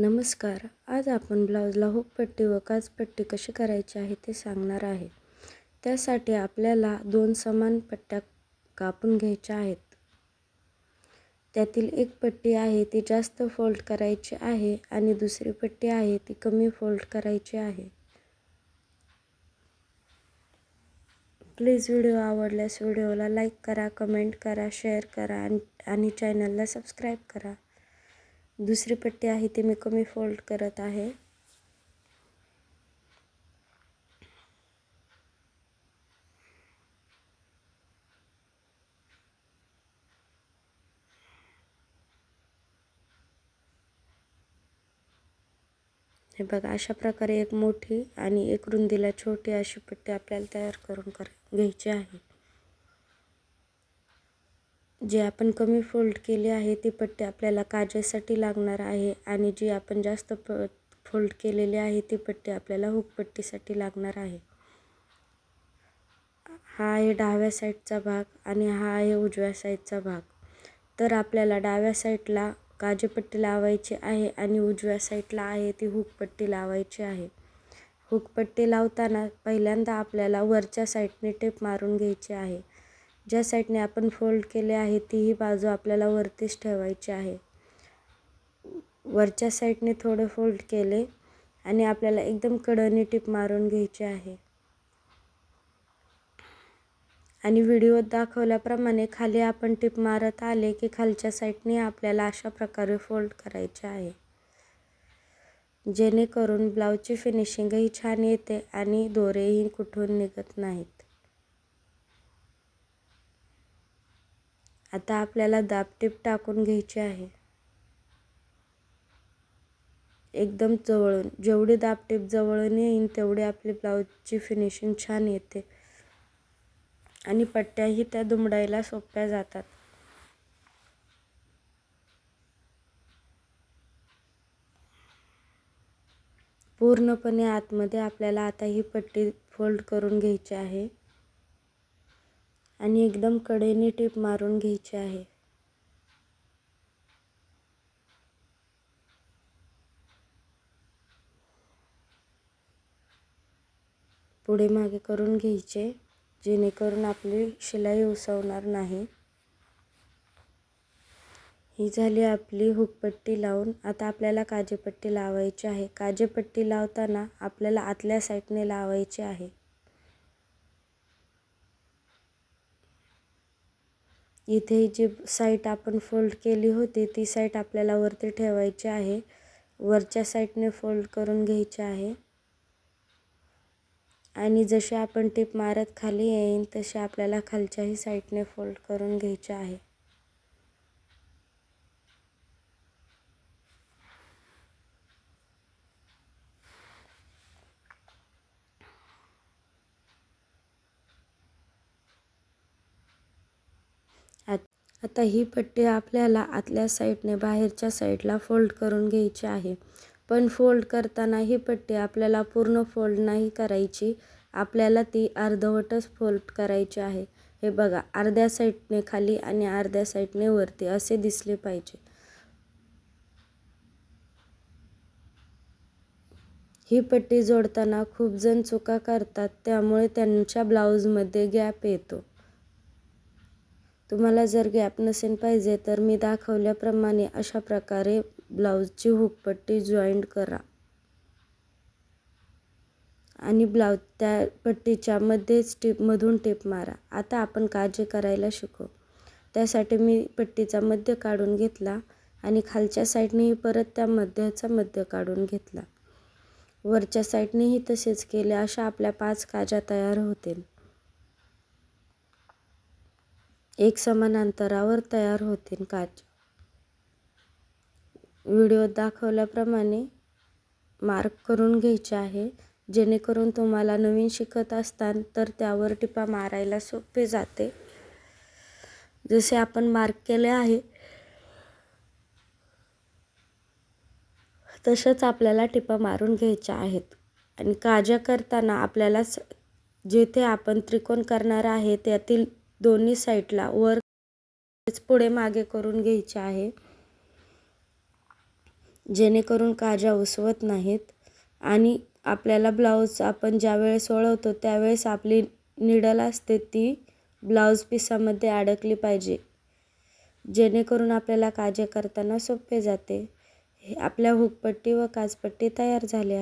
नमस्कार. आज आपण ब्लाऊजला हुकपट्टी व काचपट्टी कशी करायची आहे ते सांगणार आहे. त्यासाठी आपल्याला दोन समान पट्ट्या कापून घ्यायच्या आहेत. त्यातील एक पट्टी आहे ती जास्त फोल्ड करायची आहे आणि दुसरी पट्टी आहे ती कमी फोल्ड करायची आहे. प्लीज व्हिडिओ आवडल्यास व्हिडिओला लाईक करा कमेंट करा शेअर करा आणि चॅनलला सबस्क्राईब करा. दुसरी पट्टी आहे ती मी कमी फोल्ड करत आहे. हे बघा अशा प्रकारे एक मोठी आणि एक रुंदीला छोटी अशी पट्टी आपल्याला तयार करून कर घ्यायची आहे. जे आपण कमी फोल्ड केली आहे ती पट्टी आपल्याला काजेसाठी लागणार आहे आणि जी आपण जास्त प फोल्ड केलेली आहे ती पट्टी आपल्याला हुकपट्टीसाठी लागणार आहे. हा आहे डाव्या साईडचा भाग आणि हा आहे उजव्या साईडचा भाग. तर आपल्याला डाव्या साईडला काजेपट्टी लावायची आहे आणि उजव्या साईडला आहे ती हुकपट्टी लावायची आहे. हुकपट्टी लावताना पहिल्यांदा आपल्याला वरच्या साईडने टेप मारून घ्यायची आहे. ज्या साईडने आपण फोल्ड केले आहे तीही बाजू आपल्याला वरतीच ठेवायची आहे. वरच्या साईडने थोडं फोल्ड केले आणि आपल्याला एकदम कडनी टिप मारून घ्यायची आहे. आणि व्हिडिओत दाखवल्याप्रमाणे खाली आपण टिप मारत आले की खालच्या साईडने आपल्याला अशा प्रकारे फोल्ड करायचे आहे. जेणेकरून ब्लाऊजची फिनिशिंगही छान येते आणि दोरेही कुठून निघत नाहीत. आता आपल्याला दाबटेप टाकून घ्यायची आहे. एकदम जवळून. जेवढी दाबटेप जवळून येईन तेवढी आपली ब्लाऊजची फिनिशिंग छान येते. आणि पट्ट्याही त्या दुमडायला सोप्या जातात. पूर्णपणे आतमध्ये आपल्याला आता ही पट्टी फोल्ड करून घ्यायची आहे. आणि एकदम कडेने टीप मारून घ्यायची आहे. पुढे मागे करून घ्यायचे जेणेकरून आपली शिलाई उसवणार नाही. ही झाली आपली हुकपट्टी लावून. आता आपल्याला काजेपट्टी लावायची आहे. काजेपट्टी लावताना आपल्याला आतल्या साईडने लावायची आहे. इथे जी साईट आपण फोल्ड केली होती ती साईट आपल्याला वरती ठेवायची आहे. वरच्या साईडने फोल्ड करून घ्यायची आहे. आणि जसे आपण टिप मारत खाली येईन तसे आपल्याला खालच्याही साईडने फोल्ड करून घ्यायचे आहे. आता ही पट्टी आपल्याला आतल्या साईडने बाहेरच्या साईडला फोल्ड करून घ्यायची आहे. पण फोल्ड करताना ही पट्टी आपल्याला पूर्ण फोल्ड नाही करायची. आपल्याला ती अर्धवटच फोल्ड करायची आहे. हे बघा अर्ध्या साईडने खाली आणि अर्ध्या साईडने वरती असे दिसले पाहिजे. ही पट्टी जोडताना खूप जण चुका करतात त्यामुळे त्यांच्या ब्लाऊजमध्ये गॅप येतो. तुम्हाला जर गॅप नसेल पाहिजे तर मी दाखवल्याप्रमाणे अशा प्रकारे ब्लाऊजची हुकपट्टी जॉईंट करा. आणि ब्लाऊज त्या पट्टीच्या मध्येच टिपमधून टिप मारा. आता आपण काळजी करायला शिकू? त्यासाठी मी पट्टीचा मध्य काढून घेतला आणि खालच्या साईडनेही परत त्या मध्याचा मध्य काढून घेतला. वरच्या साईडनेही तसेच केले अशा आपल्या पाच काजा तयार होतील. एक समान अंतरावर तयार होतील काच. व्हिडिओत दाखवल्याप्रमाणे मार्क करून घ्यायचे आहे. जेणेकरून तुम्हाला नवीन शिकत असताना तर त्यावर टिपा मारायला सोपे जाते. जसे आपण मार्क केले आहे तसंच आपल्याला टिपा मारून घ्यायच्या आहेत. आणि काजा करताना आपल्याला जेथे आपण त्रिकोण करणार आहे त्यातील दोन्ही साईडला वर पुढे मागे करून घ्यायचे आहे. जेणेकरून काजा उसवत नाहीत. आणि आपल्याला ब्लाऊज आपण ज्यावेळेस वळवतो त्यावेळेस आपली निडल असते ती ब्लाऊज पिसामध्ये अडकली पाहिजे. जेणेकरून आपल्याला काजे करताना सोपे जाते. हे आपल्या हुकपट्टी व काजपट्टी तयार झाल्या